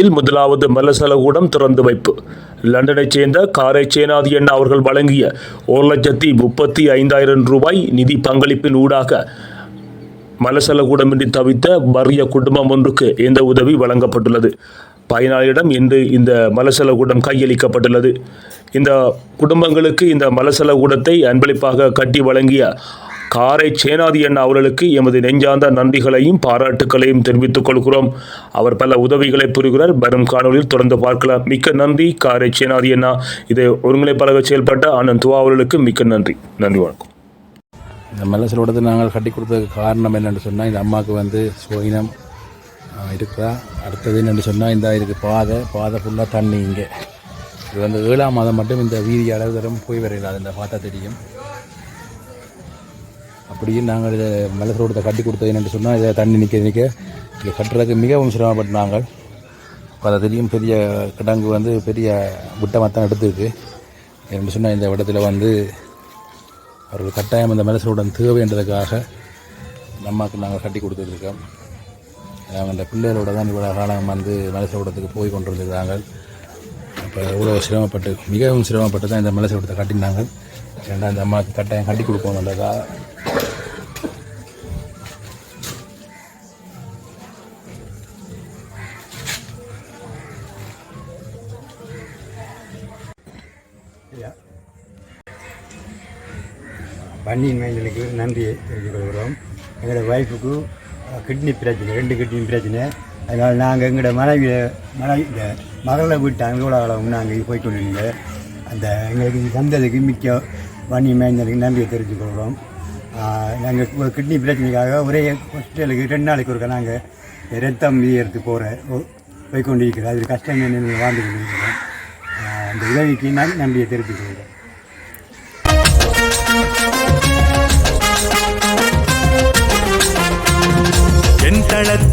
இல் முதலாவது மலசலகூடம் திறந்து வைப்பு. லண்டனைச் சேர்ந்த காரை சேனாதி அண்ணா அவர்கள் வழங்கிய ஒரு லட்சத்தி முப்பத்தி ஐந்தாயிரம் ரூபாய் நிதி பங்களிப்பின் ஊடாக மலசலகூடமின்றி தவித்த வறிய குடும்பம் ஒன்றுக்கு இந்த உதவி வழங்கப்பட்டுள்ளது. பயனாளியிடம் இன்று இந்த மலசலகூடம் கையளிக்கப்பட்டுள்ளது. இந்த குடும்பங்களுக்கு இந்த மலசலகூடத்தை அன்பளிப்பாக கட்டி வழங்கிய காரை சேனாதி அண்ணா அவர்களுக்கு எமது நெஞ்சார்ந்த நன்றிகளையும் பாராட்டுக்களையும் தெரிவித்துக் கொள்கிறோம். அவர் பல உதவிகளை புரிகிறார். வரும் காணொலியில் தொடர்ந்து பார்க்கலாம். மிக்க நன்றி காரை சேனாதி அண்ணா. இதை ஒருங்கிணைப்பாளராக செயல்பட்ட அண்ணன் துவா அவர்களுக்கு மிக்க நன்றி. நன்றி வணக்கம். இந்த மல்லசலோடத்தை நாங்கள் கட்டி கொடுத்ததுக்கு காரணம் என்னென்னு சொன்னால் இந்த அம்மாவுக்கு வந்து சுயினம் இருக்கிறா அடுத்தது என்னென்னு சொன்னால் இந்த இதுக்கு பாதை பாதை ஃபுல்லாக தண்ணி இங்கே. இது வந்து ஏழாம் மாதம் மட்டும் இந்த வீதி அளவு தரம் போய் வரையில் அது இந்த பார்த்தா தெரியும். அப்படியே நாங்கள் இதை மல்லசலோடத்தை கட்டி கொடுத்தது என்னென்னு சொன்னால் இதை தண்ணி நிற்க நிற்க இதை கட்டுறதுக்கு மிகவும் சிரமப்பட்டு நாங்கள். பல தெரியும் பெரிய கிடங்கு வந்து பெரிய விட்டமாக எடுத்துருக்கு. என்று சொன்னால் இந்த இடத்துல வந்து அவர்கள் கட்டாயம் அந்த மனசுடன் தேவைன்றதுக்காக நம்மாக்கு நாங்கள் கட்டி கொடுத்துருக்கோம் அவங்க அந்த பிள்ளைகளோட தான் இவ்வளோ காலம் வந்து மலசோடத்துக்கு போய் கொண்டிருந்திருக்காங்க அப்போ இவ்வளோ சிரமப்பட்டு மிகவும் சிரமப்பட்டு தான் இந்த மனசோடத்தை கட்டினாங்க. ஏன்னா இந்த அம்மாவுக்கு கட்டாயம் கட்டி கொடுப்போம்ன்றதா பன்னியின் மைந்தனுக்கு நன்றி தெரிவித்துக் கொள்கிறோம். எங்களோட ஒய்ஃபுக்கு கிட்னி பிரச்சனை ரெண்டு கிட்னி பிரச்சனை. அதனால் நாங்கள் எங்களோட மனைவி மனைவி இந்த மகளை விட்டு அங்கோலாவளம் நாங்கள் போய் கொண்டிருந்த அந்த எங்களுக்கு தந்ததுக்கு மிக்க வன்னி மைந்தனுக்கு நன்றியை தெரிவித்துக் கொள்கிறோம். நாங்கள் கிட்னி பிரச்சனைக்காக ஒரே ஹாஸ்பிட்டலுக்கு ரெண்டு நாளைக்கு ஒருக்க நாங்கள் ரத்தம் எடுத்து போகிற போய் கொண்டிருக்கிறோம் அது கஷ்டம் என்னென்னு வாழ்ந்து கொண்டு இருக்கிறோம் அந்த உதவிக்கு நான் நன்றியை தெரிவித்துக்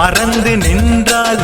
மறந்து நின்றால்